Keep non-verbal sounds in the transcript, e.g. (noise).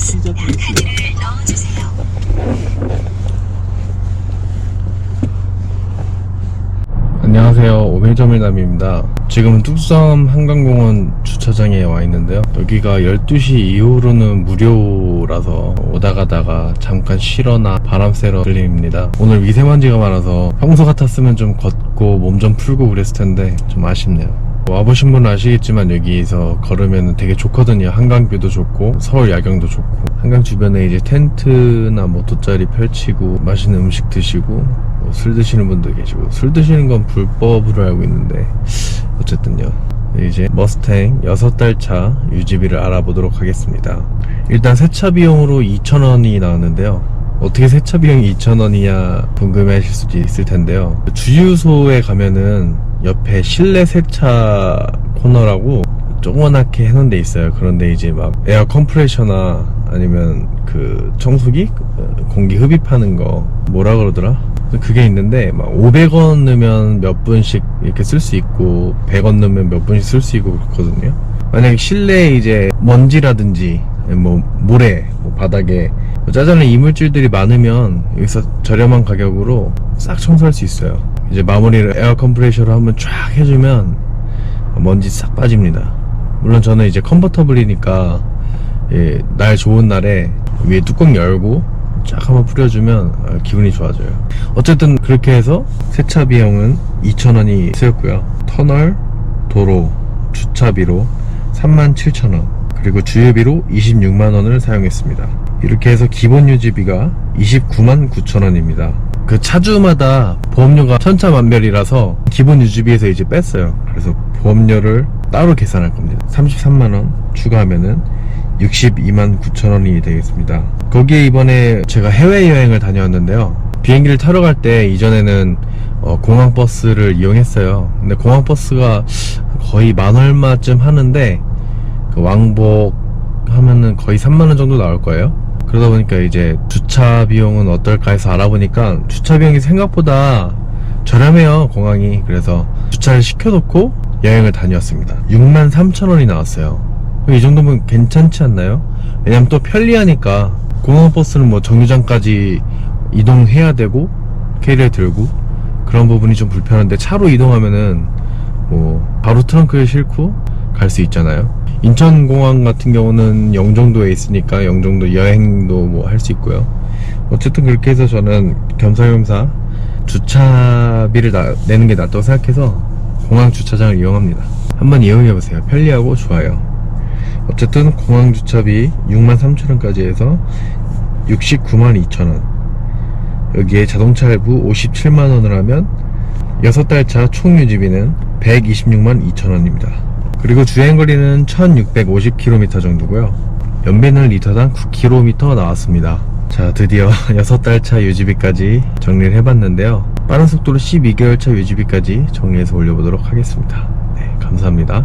없습니다. 카드를 안녕하세요. 오매점일남입니다. 지금은 뚝섬 한강공원 주차장에 와 있는데요. 여기가 12시 이후로는 무료라서 오다 가다가 잠깐 쉬러나 바람 쐬러 들립니다. 오늘 미세먼지가 많아서 평소 같았으면 좀 걷고 몸 좀 풀고 그랬을 텐데 좀 아쉽네요. 와보신 분은 아시겠지만 여기서 걸으면 되게 좋거든요. 한강뷰도 좋고 서울 야경도 좋고. 한강 주변에 이제 텐트나 뭐 돗자리 펼치고 맛있는 음식 드시고 뭐 술 드시는 분도 계시고. 술 드시는 건 불법으로 알고 있는데 어쨌든요. 이제 머스탱 6달 차 유지비를 알아보도록 하겠습니다. 일단 세차 비용으로 2,000원이 나왔는데요. 어떻게 세차 비용이 2,000원이냐 궁금해 하실 수도 있을 텐데요. 주유소에 가면은 옆에 실내 세차 코너라고 조그맣게 해놓은 데 있어요. 그런데 이제 막 에어 컴프레셔나 아니면 그 청소기? 어, 공기 흡입하는 거. 뭐라 그러더라? 그게 있는데 막 500원 넣으면 몇 분씩 이렇게 쓸 수 있고 100원 넣으면 몇 분씩 쓸 수 있고 그렇거든요. 만약에 실내에 이제 먼지라든지 뭐 모래 뭐 바닥에 뭐 짜잘한 이물질들이 많으면 여기서 저렴한 가격으로 싹 청소할 수 있어요 이제 마무리를 에어 컴프레셔로 한번 쫙 해주면 먼지 싹 빠집니다. 물론 저는 이제 컨버터블이니까 예, 날 좋은 날에 위에 뚜껑 열고 쫙 한번 뿌려주면 아, 기분이 좋아져요. 어쨌든 그렇게 해서 세차 비용은 2,000원이 쓰였고요. 터널, 도로, 주차비로 37,000원 그리고 주유비로 26만원을 사용했습니다. 이렇게 해서 기본 유지비가 29만 9천원입니다 그 차주마다 보험료가 천차만별이라서 기본 유지비에서 이제 뺐어요. 그래서 보험료를 따로 계산할 겁니다. 33만원 추가하면은 62만 9천원이 되겠습니다. 거기에 이번에 제가 해외여행을 다녀왔는데요. 비행기를 타러 갈 때 이전에는 어, 공항버스를 이용했어요. 근데 공항버스가 거의 만 얼마쯤 하는데 그 왕복 하면은 거의 3만원 정도 나올 거예요 그러다 보니까 이제 주차 비용은 어떨까 해서 알아보니까 주차 비용이 생각보다 저렴해요 공항이. 그래서 주차를 시켜놓고 여행을 다녀왔습니다. 6만 3천원이 나왔어요. 이 정도면 괜찮지 않나요? 왜냐면 또 편리하니까. 공항버스는 뭐 정류장까지 이동해야 되고 캐리어 들고 그런 부분이 좀 불편한데 차로 이동하면은 뭐 바로 트렁크에 싣고 갈 수 있잖아요 인천공항 같은 경우는 영종도에 있으니까 영종도 여행도 뭐 할 수 있고요. 어쨌든 그렇게 해서 저는 겸사겸사 주차비를 나- 내는 게 낫다고 생각해서 공항 주차장을 이용합니다. 한번 이용해보세요. 편리하고 좋아요. 어쨌든 공항 주차비 63,000원까지 해서 69만 2천원. 여기에 자동차 할부 57만원을 하면 6달 차 총 유지비는 126만 2천원입니다 그리고 주행 거리는 1650km 정도고요. 연비는 리터당 9km 나왔습니다. 자 드디어 (laughs) 6달 차 유지비까지 정리를 해봤는데요. 빠른 속도로 12개월 차 유지비까지 정리해서 올려보도록 하겠습니다. 네 감사합니다